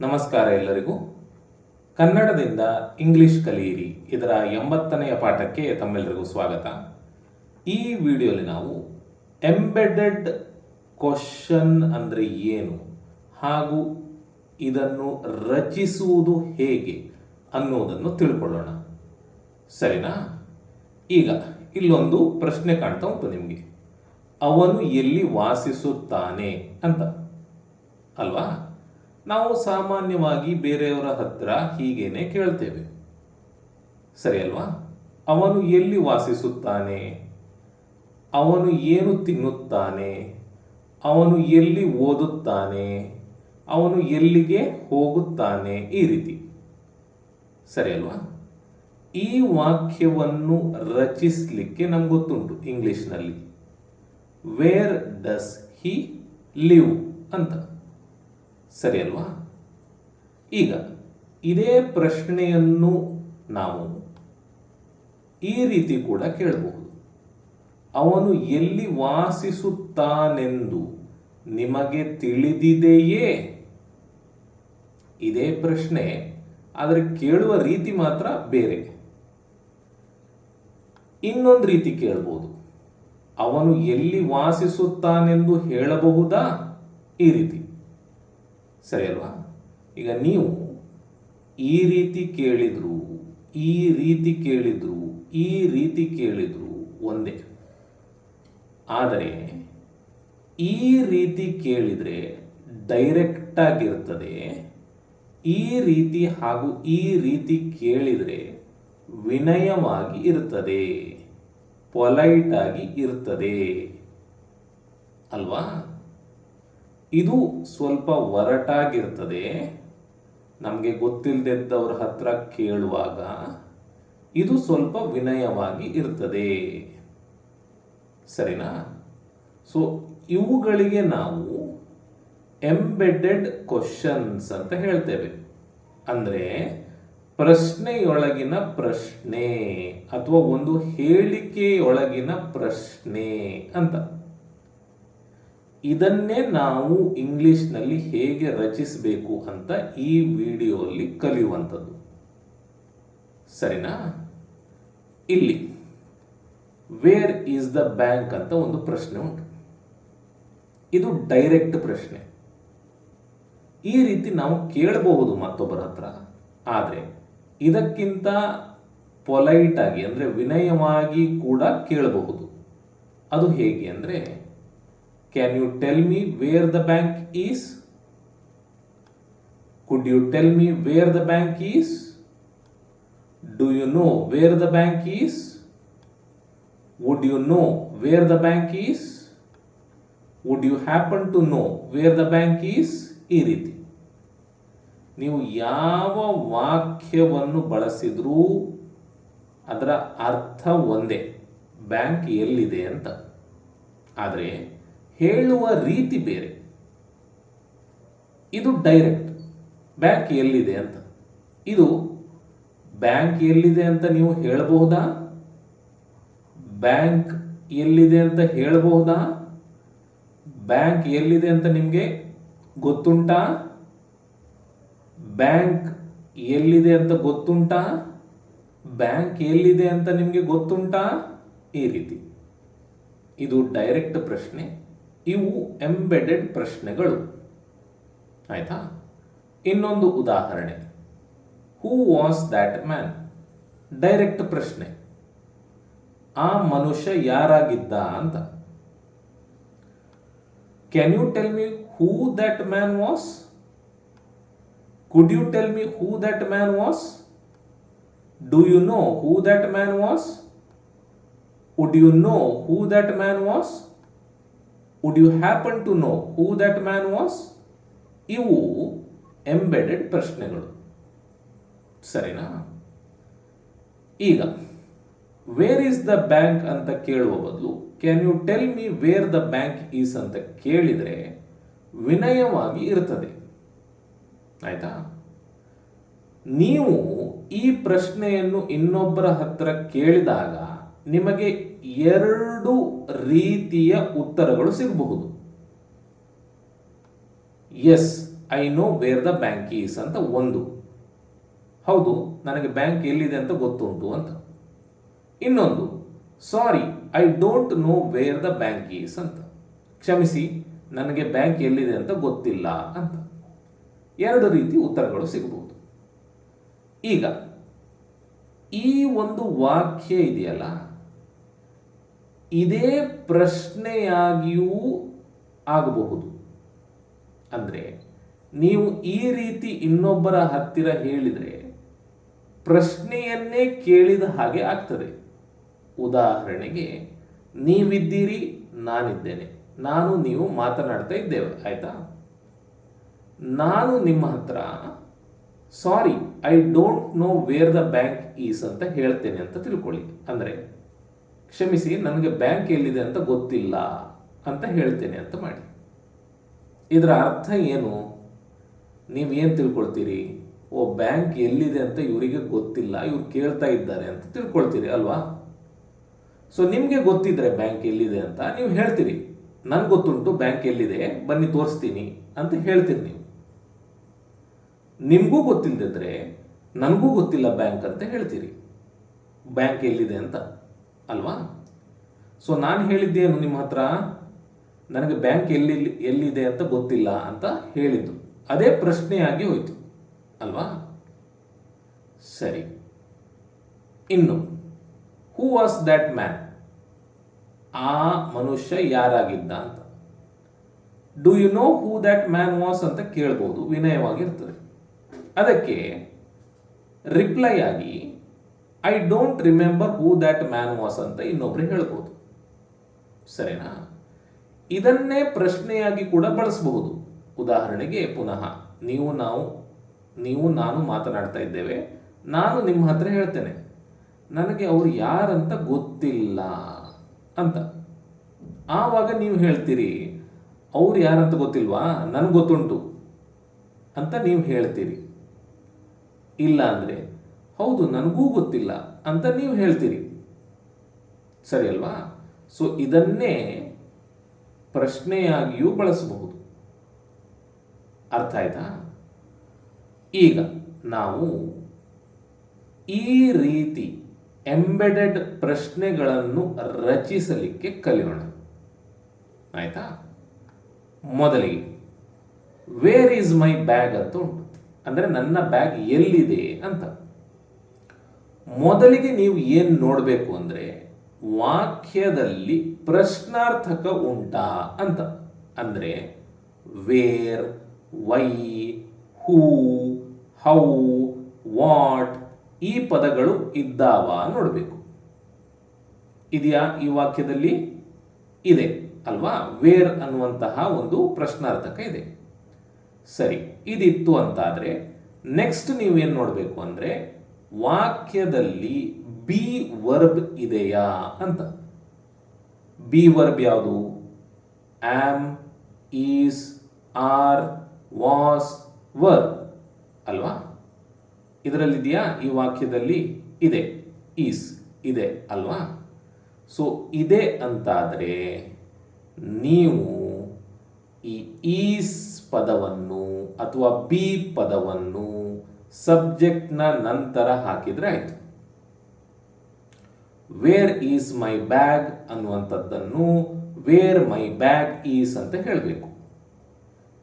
ನಮಸ್ಕಾರ ಎಲ್ಲರಿಗೂ. ಕನ್ನಡದಿಂದ ಇಂಗ್ಲಿಷ್ ಕಲಿಯಿರಿ. ಇದರ ಎಂಬತ್ತನೆಯ ಪಾಠಕ್ಕೆ ತಮ್ಮೆಲ್ಲರಿಗೂ ಸ್ವಾಗತ. ಈ ವಿಡಿಯೋಲಿ ನಾವು ಎಂಬೆಡೆಡ್ ಕ್ವಶನ್ ಅಂದರೆ ಏನು ಹಾಗೂ ಇದನ್ನು ರಚಿಸುವುದು ಹೇಗೆ ಅನ್ನೋದನ್ನು ತಿಳ್ಕೊಳ್ಳೋಣ. ಸರಿನಾ? ಈಗ ಇಲ್ಲೊಂದು ಪ್ರಶ್ನೆ ಕಾಣ್ತಾ ಉಂಟು ನಿಮಗೆ. ಅವನು ಎಲ್ಲಿ ವಾಸಿಸುತ್ತಾನೆ ಅಂತ. ಅಲ್ವಾ? ನಾವು ಸಾಮಾನ್ಯವಾಗಿ ಬೇರೆಯವರ ಹತ್ರ ಹೀಗೇನೆ ಕೇಳ್ತೇವೆ. ಸರಿ ಅಲ್ವಾ? ಅವನು ಎಲ್ಲಿ ವಾಸಿಸುತ್ತಾನೆ? ಅವನು ಏನು ತಿನ್ನುತ್ತಾನೆ? ಅವನು ಎಲ್ಲಿ ಓದುತ್ತಾನೆ? ಅವನು ಎಲ್ಲಿಗೆ ಹೋಗುತ್ತಾನೆ ಈ ರೀತಿ. ಸರಿ ಅಲ್ವಾ? ಈ ವಾಕ್ಯವನ್ನು ರಚಿಸಲಿಕ್ಕೆ ನಮ್ಗೆ ಗೊತ್ತುಂಟು ಇಂಗ್ಲಿಷ್ನಲ್ಲಿ. ವೇರ್ ಡಸ್ ಹಿ ಲಿವ್ ಅಂತ. ಸರಿ ಅಲ್ವಾ? ಈಗ ಇದೇ ಪ್ರಶ್ನೆಯನ್ನು ನಾವು ಈ ರೀತಿ ಕೂಡ ಕೇಳಬಹುದು. ಅವನು ಎಲ್ಲಿ ವಾಸಿಸುತ್ತಾನೆಂದು ನಿಮಗೆ ತಿಳಿದಿದೆಯೇ? ಇದೇ ಪ್ರಶ್ನೆ, ಆದರೆ ಕೇಳುವ ರೀತಿ ಮಾತ್ರ ಬೇರೆ. ಇನ್ನೊಂದು ರೀತಿ ಕೇಳಬಹುದು ಅವನು ಎಲ್ಲಿ ವಾಸಿಸುತ್ತಾನೆಂದು ಹೇಳಬಹುದಾ? ಈ ರೀತಿ. ಸರಿ ಅಲ್ವಾ? ಈಗ ನೀವು ಈ ರೀತಿ ಕೇಳಿದ್ರು, ಈ ರೀತಿ ಕೇಳಿದ್ರು, ಈ ರೀತಿ ಕೇಳಿದ್ರು ಒಂದೇ. ಆದರೆ ಈ ರೀತಿ ಕೇಳಿದರೆ ಡೈರೆಕ್ಟಾಗಿರ್ತದೆ ಈ ರೀತಿ ಹಾಗೂ ಈ ರೀತಿ ಕೇಳಿದರೆ ವಿನಯವಾಗಿ ಇರ್ತದೆ ಪೊಲೈಟಾಗಿ ಇರ್ತದೆ. ಅಲ್ವಾ? ಇದು ಸ್ವಲ್ಪ ಒರಟಾಗಿರ್ತದೆ. ನಮಗೆ ಗೊತ್ತಿಲ್ಲದಿದ್ದವ್ರ ಹತ್ರ ಕೇಳುವಾಗ ಇದು ಸ್ವಲ್ಪ ವಿನಯವಾಗಿ ಇರ್ತದೆ. ಸರಿನಾ? ಸೊ ಇವುಗಳಿಗೆ ನಾವು ಎಂಬೆಡೆಡ್ ಕ್ವಶನ್ಸ್ ಅಂತ ಹೇಳ್ತೇವೆ. ಅಂದರೆ ಪ್ರಶ್ನೆಯೊಳಗಿನ ಪ್ರಶ್ನೆ ಅಥವಾ ಒಂದು ಹೇಳಿಕೆಯೊಳಗಿನ ಪ್ರಶ್ನೆ ಅಂತ. ಇದನ್ನೇ ನಾವು ಇಂಗ್ಲಿಷ್ನಲ್ಲಿ ಹೇಗೆ ರಚಿಸಬೇಕು ಅಂತ ಈ ವಿಡಿಯೋಲ್ಲಿ ಕಲಿಯುವಂಥದ್ದು. ಸರಿನಾ? ಇಲ್ಲಿ. ವೇರ್ ಈಸ್ ದ ಬ್ಯಾಂಕ್ ಅಂತ ಒಂದು ಪ್ರಶ್ನೆ ಉಂಟು. ಇದು ಡೈರೆಕ್ಟ್ ಪ್ರಶ್ನೆ. ಈ ರೀತಿ ನಾವು ಕೇಳಬಹುದು ಮತ್ತೊಬ್ಬರ ಹತ್ರ. ಆದರೆ ಇದಕ್ಕಿಂತ ಪೊಲೈಟಾಗಿ ಅಂದರೆ ವಿನಯವಾಗಿ ಕೂಡ ಕೇಳಬಹುದು. ಅದು ಹೇಗೆ ಅಂದರೆ can you tell me where the bank is could you tell me where the bank is do you know where the bank is would you know where the bank is would you happen to know where the bank is ಈ ರೀತಿ. ನೀವು ಯಾವ ವಾಕ್ಯವನ್ನು ಬಳಸಿದ್ರೂ ಅದರ ಅರ್ಥ ಒಂದೇ. Bank ಎಲ್ಲಿದೆ ಅಂತ. ಆದರೆ ಹೇಳುವ ರೀತಿ ಬೇರೆ. ಇದು ಡೈರೆಕ್ಟ್ ಬ್ಯಾಂಕ್ ಎಲ್ಲಿದೆ ಅಂತ. ಇದು ಬ್ಯಾಂಕ್ ಎಲ್ಲಿದೆ ಅಂತ ನೀವು ಹೇಳಬಹುದಾ? ಬ್ಯಾಂಕ್ ಎಲ್ಲಿದೆ ಅಂತ ಹೇಳಬಹುದಾ? ಬ್ಯಾಂಕ್ ಎಲ್ಲಿದೆ ಅಂತ ನಿಮಗೆ ಗೊತ್ತುಂಟಾ? ಬ್ಯಾಂಕ್ ಎಲ್ಲಿದೆ ಅಂತ ಗೊತ್ತುಂಟಾ? ಬ್ಯಾಂಕ್ ಎಲ್ಲಿದೆ ಅಂತ ನಿಮಗೆ ಗೊತ್ತುಂಟಾ? ಈ ರೀತಿ. ಇದು ಡೈರೆಕ್ಟ್ ಪ್ರಶ್ನೆ. ಇವು ಎಂಬೆಡೆಡ್ ಪ್ರಶ್ನೆಗಳು. ಆಯ್ತಾ? ಇನ್ನೊಂದು ಉದಾಹರಣೆ. Who was that man direct ಪ್ರಶ್ನೆ. ಆ ಮನುಷ್ಯ ಯಾರಾಗಿದ್ದ ಅಂತ. Can you tell me who that man was could you tell me who that man was do you know who that man was would you know who that man was would you happen to know who that man was ಇವು embedded ಪ್ರಶ್ನೆಗಳು. ಸರಿನಾ? ಈಗ where is the bank ಅಂತ ಕೇಳುವ ಬದಲು can you tell me where the bank is ಅಂತ ಕೇಳಿದರೆ ವಿನಯವಾಗಿ ಇರ್ತದೆ. ಆಯ್ತಾ? ನೀವು ಈ ಪ್ರಶ್ನೆಯನ್ನು ಇನ್ನೊಬ್ಬರ ಹತ್ರ ಕೇಳಿದಾಗ ನಿಮಗೆ ಎರಡು ರೀತಿಯ ಉತ್ತರಗಳು ಸಿಗಬಹುದು. Yes I know where the bank is ಅಂತ ಒಂದು. ಹೌದು, ನನಗೆ ಬ್ಯಾಂಕ್ ಎಲ್ಲಿದೆ ಅಂತ ಗೊತ್ತುಂಟು ಅಂತ. ಇನ್ನೊಂದು ಸಾರಿ I don't know where the bank is ಅಂತ. ಕ್ಷಮಿಸಿ, ನನಗೆ ಬ್ಯಾಂಕ್ ಎಲ್ಲಿದೆ ಅಂತ ಗೊತ್ತಿಲ್ಲ ಅಂತ. ಎರಡು ರೀತಿ ಉತ್ತರಗಳು ಸಿಗಬಹುದು. ಈಗ, ಈ ಒಂದು ವಾಕ್ಯ ಇದೆಯಲ್ಲ? ಇದೇ ಪ್ರಶ್ನೆಯಾಗಿಯೂ ಆಗಬಹುದು. ಅಂದರೆ ನೀವು ಈ ರೀತಿ ಇನ್ನೊಬ್ಬರ ಹತ್ತಿರ ಹೇಳಿದರೆ ಪ್ರಶ್ನೆಯನ್ನೇ ಕೇಳಿದ ಹಾಗೆ ಆಗ್ತದೆ. ಉದಾಹರಣೆಗೆ, ನೀವಿದ್ದೀರಿ, ನಾನಿದ್ದೇನೆ. ನಾನು, ನೀವು ಮಾತನಾಡ್ತಾ ಇದ್ದೇವೆ, ಆಯಿತಾ? ನಾನು ನಿಮ್ಮ ಹತ್ರ, sorry, I don't know where the bank is ಅಂತ ಹೇಳ್ತೇನೆ ಅಂತ ತಿಳ್ಕೊಳ್ಳಿ. ಅಂದರೆ ಕ್ಷಮಿಸಿ, ನನಗೆ ಬ್ಯಾಂಕ್ ಎಲ್ಲಿದೆ ಅಂತ ಗೊತ್ತಿಲ್ಲ ಅಂತ ಹೇಳ್ತೇನೆ ಅಂತ ಮಾಡಿ. ಇದರ ಅರ್ಥ ಏನು? ನೀವು ಏನು ತಿಳ್ಕೊಳ್ತೀರಿ? ಓ ಬ್ಯಾಂಕ್ ಎಲ್ಲಿದೆ ಅಂತ ಇವರಿಗೆ ಗೊತ್ತಿಲ್ಲ, ಇವ್ರು ಕೇಳ್ತಾ ಇದ್ದಾರೆ ಅಂತ ತಿಳ್ಕೊಳ್ತೀರಿ ಅಲ್ವಾ? ಸೊ ನಿಮಗೆ ಗೊತ್ತಿದ್ರೆ ಬ್ಯಾಂಕ್ ಎಲ್ಲಿದೆ ಅಂತ ನೀವು ಹೇಳ್ತೀರಿ. ನನಗೆ ಗೊತ್ತುಂಟು ಬ್ಯಾಂಕ್ ಎಲ್ಲಿದೆ, ಬನ್ನಿ ತೋರಿಸ್ತೀನಿ ಅಂತ ಹೇಳ್ತೀರಿ ನೀವು. ನಿಮಗೂ ಗೊತ್ತಿಲ್ಲದಿದ್ರೆ ನನಗೂ ಗೊತ್ತಿಲ್ಲ ಬ್ಯಾಂಕ್ ಅಂತ ಹೇಳ್ತೀರಿ. ಬ್ಯಾಂಕ್ ಎಲ್ಲಿದೆ ಅಂತ. ಅಲ್ವಾ? ಸೊ ನಾನು ಹೇಳಿದ್ದೇನು ನಿಮ್ಮ ಹತ್ರ? ನನಗೆ ಬ್ಯಾಂಕ್ ಎಲ್ಲಿ, ಎಲ್ಲಿದೆ ಅಂತ ಗೊತ್ತಿಲ್ಲ ಅಂತ ಹೇಳಿದ್ದು. ಅದೇ ಪ್ರಶ್ನೆಯಾಗಿ ಹೋಯಿತು. ಅಲ್ವಾ? ಸರಿ. ಇನ್ನು ಹೂ ವಾಸ್ ದ್ಯಾಟ್ ಮ್ಯಾನ್ ಆ ಮನುಷ್ಯ ಯಾರಾಗಿದ್ದ ಅಂತ. Do you know who that man was ಅಂತ ಕೇಳ್ಬೋದು. ವಿನಯವಾಗಿರ್ತದೆ. ಅದಕ್ಕೆ ರಿಪ್ಲೈ ಆಗಿ I don't remember who that man was ಅಂತ ಇನ್ನೊಬ್ರು ಹೇಳ್ಬೋದು. ಸರಿನಾ? ಇದನ್ನೇ ಪ್ರಶ್ನೆಯಾಗಿ ಕೂಡ ಬಳಸಬಹುದು. ಉದಾಹರಣೆಗೆ ಪುನಃ, ನೀವು ನಾವು, ನೀವು ನಾನು ಮಾತನಾಡ್ತಾ ಇದ್ದೇವೆ, ನಾನು ನಿಮ್ಮ ಹತ್ರ ಹೇಳ್ತೇನೆ. ನನಗೆ ಅವರು ಯಾರಂತ ಗೊತ್ತಿಲ್ಲ ಅಂತ. ಆವಾಗ ನೀವು ಹೇಳ್ತೀರಿ, ಅವ್ರು ಯಾರಂತ ಗೊತ್ತಿಲ್ವಾ? ನನಗೆ ಗೊತ್ತುಂಟು ಅಂತ ನೀವು ಹೇಳ್ತೀರಿ. ಇಲ್ಲ ಅಂದರೆ? ಹೌದು, ನನಗೂ ಗೊತ್ತಿಲ್ಲ ಅಂತ ನೀವು ಹೇಳ್ತೀರಿ. ಸರಿ ಅಲ್ವಾ? ಸೊ ಇದನ್ನೇ ಪ್ರಶ್ನೆಯಾಗಿಯೂ ಬಳಸಬಹುದು. ಅರ್ಥ ಆಯ್ತಾ? ಈಗ ನಾವು ಈ ರೀತಿ ಎಂಬೆಡೆಡ್ ಪ್ರಶ್ನೆಗಳನ್ನು ರಚಿಸಲಿಕ್ಕೆ ಕಲಿಯೋಣ. ಆಯ್ತಾ? ಮೊದಲಿಗೆ ವೇರ್ ಈಸ್ ಮೈ ಬ್ಯಾಗ್ ಅಂತ ಉಂಟು. ಅಂದರೆ ನನ್ನ ಬ್ಯಾಗ್ ಎಲ್ಲಿದೆ ಅಂತ. ಮೊದಲಿಗೆ ನೀವು ಏನು ನೋಡಬೇಕು ಅಂದರೆ ವಾಕ್ಯದಲ್ಲಿ ಪ್ರಶ್ನಾರ್ಥಕ ಉಂಟಾ ಅಂತ. ಅಂದರೆ where why who how what ಈ ಪದಗಳು ಇದ್ದಾವ ನೋಡಬೇಕು. ಇದೆಯಾ ಈ ವಾಕ್ಯದಲ್ಲಿ? ಇದೆ ಅಲ್ವಾ? ವೇರ್ ಅನ್ನುವಂತಹ ಒಂದು ಪ್ರಶ್ನಾರ್ಥಕ ಇದೆ. ಸರಿ, ಇದಿತ್ತು ಅಂತಾದರೆ ನೆಕ್ಸ್ಟ್ ನೀವೇನು ನೋಡಬೇಕು ಅಂದರೆ ವಾಕ್ಯದಲ್ಲಿ ಬಿ ವರ್ಬ್ ಇದೆಯಾ ಅಂತ. ಬಿ ವರ್ಬ್ ಯಾವುದು? Am is are was were ಅಲ್ವಾ? ಇದರಲ್ಲಿದೆಯಾ ಈ ವಾಕ್ಯದಲ್ಲಿ? ಇದೆ. ಈಸ್ ಇದೆ ಅಲ್ವಾ? ಸೊ ಇದೆ ಅಂತಾದರೆ ನೀವು ಈ ಈಸ್ ಪದವನ್ನು ಅಥವಾ ಬಿ ಪದವನ್ನು ಸಬ್ಜೆಕ್ಟ್ನ ನಂತರ ಹಾಕಿದರೆ ಆಯಿತು. ವೇರ್ ಈಸ್ ಮೈ ಬ್ಯಾಗ್ ಅನ್ನುವಂಥದ್ದನ್ನು ವೇರ್ ಮೈ ಬ್ಯಾಗ್ ಈಸ್ ಅಂತ ಹೇಳಬೇಕು.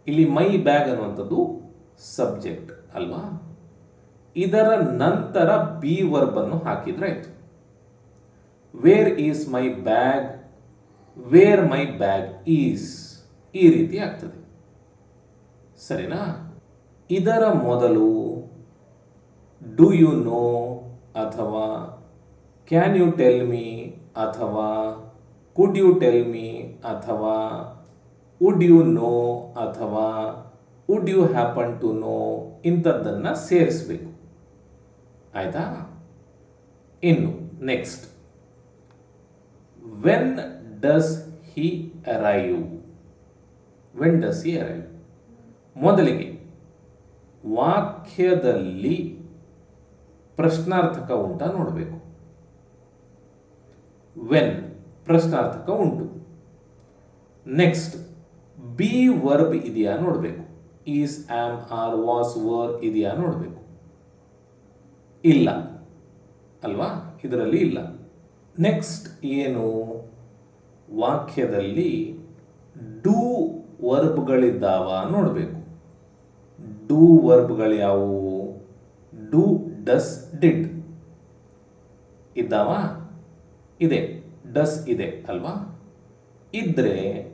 ಇಲ್ಲಿ ಮೈ ಬ್ಯಾಗ್ ಅನ್ನುವಂಥದ್ದು ಸಬ್ಜೆಕ್ಟ್ ಅಲ್ವಾ? ಇದರ ನಂತರ ಬಿ ವರ್ಬ್ ಅನ್ನು ಹಾಕಿದ್ರೆ ಆಯ್ತು. Where is my bag where my bag is ಈ ರೀತಿ ಆಗ್ತದೆ. ಸರಿನಾ? ಇದರ ಮೊದಲು ಡು ಯು ನೋ ಅಥವಾ ಕ್ಯಾನ್ ಯು ಟೆಲ್ ಮೀ ಅಥವಾ ಕುಡ್ ಯು ಟೆಲ್ ಮೀ ಅಥವಾ ವುಡ್ ಯು ನೋ ಅಥವಾ would you happen to know ಇಂಥದ್ದನ್ನು ಸೇರಿಸಬೇಕು. ಆಯಿತಾ? ಇನ್ನು next when does he arrive when does he arrive ಮೊದಲಿಗೆ ವಾಕ್ಯದಲ್ಲಿ ಪ್ರಶ್ನಾರ್ಥಕ ಉಂಟಾ ನೋಡಬೇಕು. ವೆನ್ ಪ್ರಶ್ನಾರ್ಥಕ ಉಂಟು. ನೆಕ್ಸ್ಟ್ ಬಿ ವರ್ಬ್ ಇದೆಯಾ ನೋಡಬೇಕು. Is am are was were ಇದೆಯಾ ನೋಡಬೇಕು. ಇಲ್ಲ. ಅಲ್ವಾ? ಇದರಲ್ಲಿ ಇಲ್ಲ. ನೆಕ್ಸ್ಟ್ ಏನು? ವಾಕ್ಯದಲ್ಲಿ ಡೂ ವರ್ಬ್ಗಳಿದ್ದಾವ ನೋಡಬೇಕು. ಡೂ ವರ್ಬ್ಗಳು ಯಾವುವು? ಡೂ ಡಸ್ ಡಿಡ್ ಇದ್ದಾವ? ಇದೆ. ಡಸ್ ಇದೆ ಅಲ್ವಾ? ಇದ್ರೆ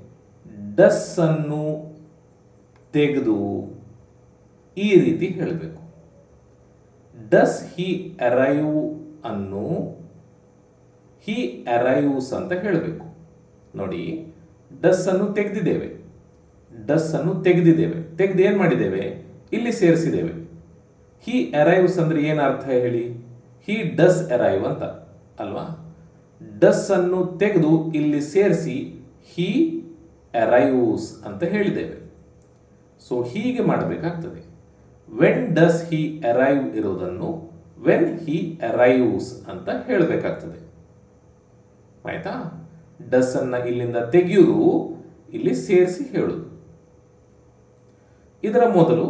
ಡಸ್ ಅನ್ನು ತೆಗೆದು ಈ ರೀತಿ ಹೇಳಬೇಕು. ಡಸ್ ಹಿ ಅರೈವ್ ಅನ್ನು ಹಿ ಅರೈವ್ಸ್ ಅಂತ ಹೇಳಬೇಕು. ನೋಡಿ ಡಸ್ ಅನ್ನು ತೆಗೆದಿದ್ದೇವೆ. ಡಸ್ ಅನ್ನು ತೆಗೆದಿದ್ದೇವೆ. ತೆಗೆದು ಏನು ಮಾಡಿದ್ದೇವೆ? ಇಲ್ಲಿ ಸೇರಿಸಿದ್ದೇವೆ. ಹಿ ಅರೈವ್ಸ್ ಅಂದ್ರೆ ಏನು ಅರ್ಥ ಹೇಳಿ? ಹಿ ಡಸ್ ಅರೈವ್ ಅಂತ, ಅಲ್ವಾ? ಡಸ್ ಅನ್ನು ತೆಗೆದು ಇಲ್ಲಿ ಸೇರಿಸಿ ಹಿ ಅರೈವ್ಸ್ ಅಂತ ಹೇಳಿದ್ದೇವೆ. ಸೊ ಹೀಗೆ ಮಾಡಬೇಕಾಗ್ತದೆ. ವೆನ್ ಡಸ್ ಹಿ ಅರೈವ್ ಇರೋದನ್ನು ವೆನ್ ಹಿ ಅರೈವ್ಸ್ ಅಂತ ಹೇಳಬೇಕಾಗ್ತದೆ. ಆಯ್ತಾ? ಡಸ್ ಅನ್ನ ಇಲ್ಲಿಂದ ತೆಗೆಯುವುದು ಇಲ್ಲಿ ಸೇರಿಸಿ ಹೇಳುದು. ಇದರ ಮೊದಲು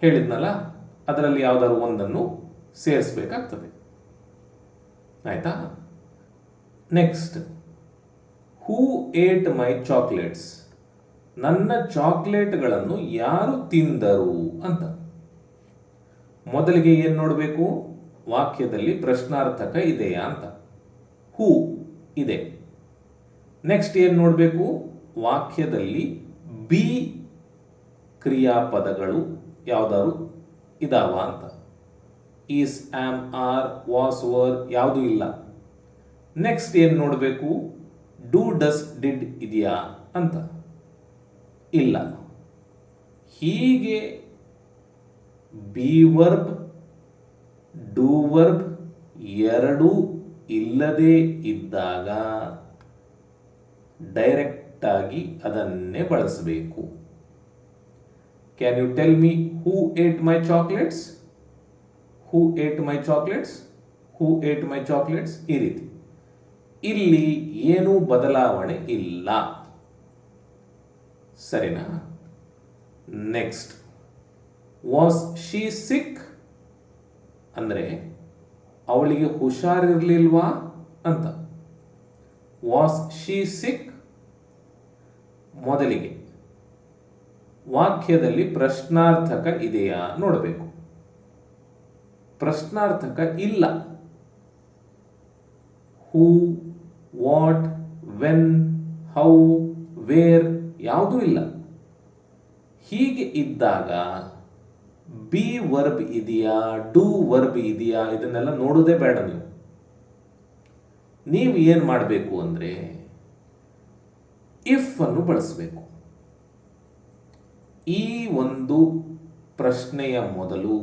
ಹೇಳಿದ್ನಲ್ಲ ಅದರಲ್ಲಿ ಯಾವುದಾದ್ರು ಒಂದನ್ನು ಸೇರಿಸಬೇಕಾಗ್ತದೆ. ಆಯ್ತಾ? Next who ate my chocolates ನನ್ನ ಚಾಕ್ಲೇಟ್ಗಳನ್ನು ಯಾರು ತಿಂದರು ಅಂತ. ಮೊದಲಿಗೆ ಏನು ನೋಡಬೇಕು? ವಾಕ್ಯದಲ್ಲಿ ಪ್ರಶ್ನಾರ್ಥಕ ಇದೆಯಾ ಅಂತ. ಹೂ ಇದೆ. ನೆಕ್ಸ್ಟ್ ಏನು ನೋಡಬೇಕು? ವಾಕ್ಯದಲ್ಲಿ ಬಿ ಕ್ರಿಯಾಪದಗಳು ಯಾವ್ದಾದ್ರು ಇದಾವ ಅಂತ. Is am are was were ಯಾವುದು ಇಲ್ಲ. ನೆಕ್ಸ್ಟ್ ಏನು ನೋಡಬೇಕು? ಡೂ ಡಸ್ ಡಿಡ್ ಇದೆಯಾ ಅಂತ. ಇಲ್ಲ. ಹೀಗೆ ಬಿ ವರ್ಬ್ ಡೂ ವರ್ಬ್ ಎರಡೂ ಇಲ್ಲದೆ ಇದ್ದಾಗ ಡೈರೆಕ್ಟಾಗಿ ಅದನ್ನೇ ಬಳಸಬೇಕು. Can you tell me who ate my chocolates? Who ate my chocolates? Who ate my chocolates? ಈ ರೀತಿ ಇಲ್ಲಿ ಏನೂ ಬದಲಾವಣೆ ಇಲ್ಲ ಸರಿನಾ ನೆಕ್ಸ್ಟ್ ವಾಸ್ ಶಿ ಸಿಕ್ ಅಂದರೆ ಅವಳಿಗೆ ಹುಷಾರಿರಲಿಲ್ವಾ ಅಂತ ವಾಸ್ ಶಿ ಸಿಕ್ ಮೊದಲಿಗೆ ವಾಕ್ಯದಲ್ಲಿ ಪ್ರಶ್ನಾರ್ಥಕ ಇದೆಯಾ ನೋಡಬೇಕು. ಪ್ರಶ್ನಾರ್ಥಕ ಇಲ್ಲ. Who what when how where ಯಾವುದೂ ಇಲ್ಲ. ಹೀಗೆ ಇದ್ದಾಗ ಬಿ ವರ್ಬ್ ಇದೆಯಾ ಡೂ ವರ್ಬ್ ಇದೆಯಾ ಇದನ್ನೆಲ್ಲ ನೋಡೋದೇ ಬೇಡ ನೀವು. ನೀವು ಏನು ಮಾಡಬೇಕು ಅಂದರೆ ಇಫ್ ಅನ್ನು ಬಳಸಬೇಕು. ಈ ಒಂದು ಪ್ರಶ್ನೆಯ ಮೊದಲು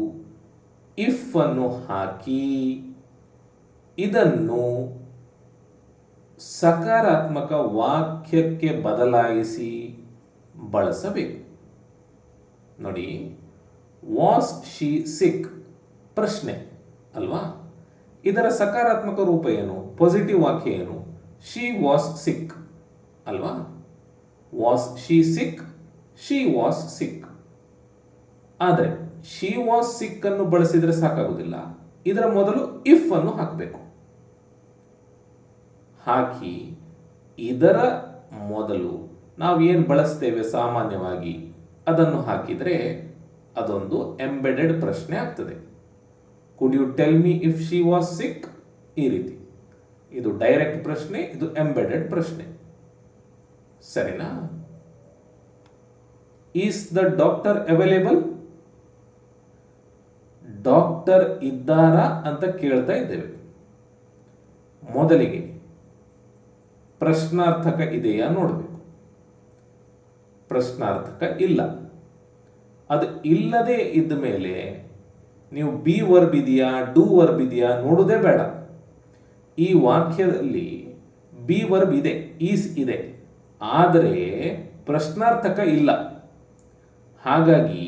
ಇಫ್ ಅನ್ನು ಹಾಕಿ ಇದನ್ನು ಸಕಾರಾತ್ಮಕ ವಾಕ್ಯಕ್ಕೆ ಬದಲಾಯಿಸಿ ಬಳಸಬೇಕು. ನೋಡಿ ವಾಸ್ ಶಿ ಸಿಕ್ ಪ್ರಶ್ನೆ, ಅಲ್ವಾ? ಇದರ ಸಕಾರಾತ್ಮಕ ರೂಪ ಏನು? ಪಾಸಿಟಿವ್ ವಾಕ್ಯ ಏನು? ಶಿ ವಾಸ್ ಸಿಕ್ ಅಲ್ವಾ? Was she sick she was sick ಆದರೆ ಶಿ ವಾಸ್ ಸಿಕ್ ಅನ್ನು ಬಳಸಿದರೆ ಸಾಕಾಗುವುದಿಲ್ಲ. ಇದರ ಮೊದಲು ಇಫ್ ಅನ್ನು ಹಾಕಬೇಕು. ಹಾಕಿ, ಇದರ ಮೊದಲು ನಾವು ಏನು ಬಳಸ್ತೇವೆ ಸಾಮಾನ್ಯವಾಗಿ? ಅದನ್ನು ಹಾಕಿದರೆ ಅದೊಂದು ಎಂಬೆಡೆಡ್ ಪ್ರಶ್ನೆ ಆಗ್ತದೆ. Could you tell me if she was sick ಈ ರೀತಿ. ಇದು ಡೈರೆಕ್ಟ್ ಪ್ರಶ್ನೆ, ಇದು ಎಂಬೆಡೆಡ್ ಪ್ರಶ್ನೆ. ಸರಿನಾ? Is the doctor available doctor ಇದ್ದಾರಾ ಅಂತ ಕೇಳ್ತಾ ಇದ್ದೇವೆ. ಮೊದಲಿಗೆ ಪ್ರಶ್ನಾರ್ಥಕ ಇದೆಯಾ ನೋಡಬೇಕು. ಪ್ರಶ್ನಾರ್ಥಕ ಇಲ್ಲ. ಅದು ಇಲ್ಲದೆ ಇದ್ದ ಮೇಲೆ ನೀವು ಬಿ ವರ್ಬ್ ಇದೆಯಾ, ಡೂ ವರ್ಬ್ ಇದೆಯಾ ನೋಡೋದೇ ಬೇಡ. ಈ ವಾಕ್ಯದಲ್ಲಿ ಬಿ ವರ್ಬ್ ಇದೆ, ಈಸ್ ಇದೆ. ಆದರೆ ಪ್ರಶ್ನಾರ್ಥಕ ಇಲ್ಲ. ಹಾಗಾಗಿ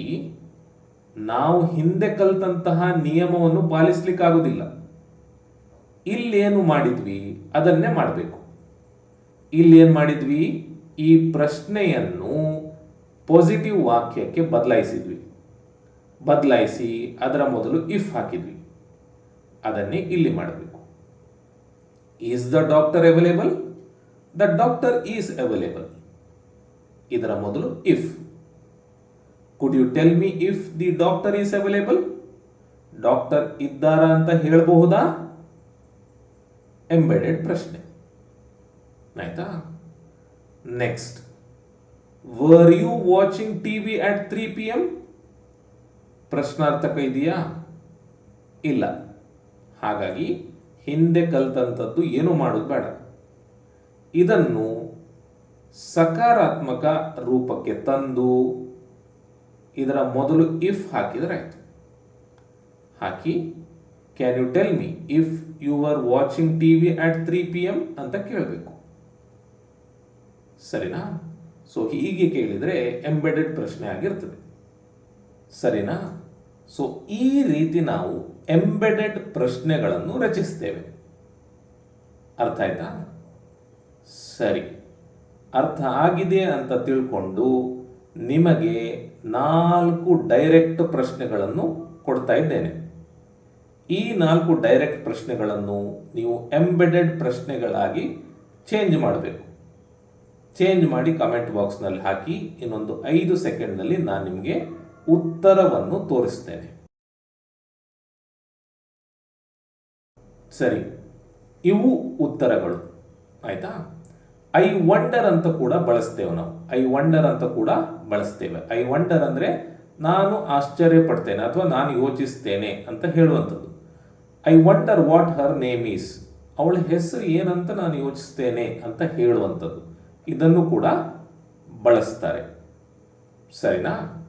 ನಾವು ಹಿಂದೆ ಕಲ್ತಂತಹ ನಿಯಮವನ್ನು ಪಾಲಿಸ್ಲಿಕ್ಕಾಗೋದಿಲ್ಲ. ಇಲ್ಲೇನು ಮಾಡಿದ್ವಿ, ಅದನ್ನೇ ಮಾಡಬೇಕು. ಇಲ್ಲೇನು ಮಾಡಿದ್ವಿ? ಈ ಪ್ರಶ್ನೆಯನ್ನು ಪಾಸಿಟಿವ್ ವಾಕ್ಯಕ್ಕೆ ಬದಲಾಯಿಸಿದ್ವಿ. ಬದಲಾಯಿಸಿ ಅದರ ಮೊದಲು ಇಫ್ ಹಾಕಿದ್ವಿ. ಅದನ್ನೇ ಇಲ್ಲಿ ಮಾಡಬೇಕು. Is the doctor available the doctor is available ಇದರ ಮೊದಲು if could you tell me if the doctor is available doctor ಇದ್ದಾರಾ ಅಂತ ಹೇಳಬಹುದಾ? ಎಂಬೆಡೆಡ್ ಪ್ರಶ್ನೆ. ಆಯ್ತಾ? Next were you watching T V at three P M ಪ್ರಶ್ನಾರ್ಥಕ ಇದೆಯಾ? ಇಲ್ಲ. ಹಾಗಾಗಿ ಹಿಂದೆ ಕಲ್ತಂಥದ್ದು ಏನು ಮಾಡೋದು ಬೇಡ. ಇದನ್ನು ಸಕಾರಾತ್ಮಕ ರೂಪಕ್ಕೆ ತಂದು ಇದರ ಮೊದಲು ಇಫ್ ಹಾಕಿದರೆ ಆಯಿತು. ಹಾಕಿ can you tell me if you are watching T V at three P M ಅಂತ ಕೇಳಬೇಕು. ಸರಿನಾ? ಸೊ ಹೀಗೆ ಕೇಳಿದರೆ ಎಂಬೆಡೆಡ್ ಪ್ರಶ್ನೆ ಆಗಿರ್ತದೆ. ಸರಿನಾ? ಸೊ ಈ ರೀತಿ ನಾವು ಎಂಬೆಡೆಡ್ ಪ್ರಶ್ನೆಗಳನ್ನು ರಚಿಸ್ತೇವೆ. ಅರ್ಥ ಆಯ್ತಾ? ಸರಿ. ಅರ್ಥ ಆಗಿದೆ ಅಂತ ತಿಳ್ಕೊಂಡು ನಿಮಗೆ ನಾಲ್ಕು ಡೈರೆಕ್ಟ್ ಪ್ರಶ್ನೆಗಳನ್ನು ಕೊಡ್ತಾ ಇದ್ದೇನೆ. ಈ ನಾಲ್ಕು ಡೈರೆಕ್ಟ್ ಪ್ರಶ್ನೆಗಳನ್ನು ನೀವು ಎಂಬೆಡೆಡ್ ಪ್ರಶ್ನೆಗಳಾಗಿ ಚೇಂಜ್ ಮಾಡಬೇಕು. ಚೇಂಜ್ ಮಾಡಿ ಕಮೆಂಟ್ ಬಾಕ್ಸ್ನಲ್ಲಿ ಹಾಕಿ ಇನ್ನೊಂದು ಐದು ಸೆಕೆಂಡ್ನಲ್ಲಿ ನಾನು ನಿಮಗೆ ಉತ್ತರವನ್ನು ತೋರಿಸ್ತೇನೆ. ಸರಿ, ಇವು ಉತ್ತರಗಳು. ಆಯ್ತಾ? ಐ ವಂಡರ್ ಅಂತ ಕೂಡ ಬಳಸ್ತೇವೆ ನಾವು. ಐ ವಂಡರ್ ಅಂತ ಕೂಡ ಬಳಸ್ತೇವೆ. ಐ ವಂಡರ್ ಅಂದರೆ ನಾನು ಆಶ್ಚರ್ಯ ಪಡ್ತೇನೆ ಅಥವಾ ನಾನು ಯೋಚಿಸ್ತೇನೆ ಅಂತ ಹೇಳುವಂಥದ್ದು. I wonder what her name is ಅವಳ ಹೆಸರು ಏನಂತ ನಾನು ಯೋಚಿಸ್ತೇನೆ ಅಂತ ಹೇಳುವಂಥದ್ದು. ಇದನ್ನು ಕೂಡ ಬಳಸ್ತಾರೆ. ಸರಿನಾ?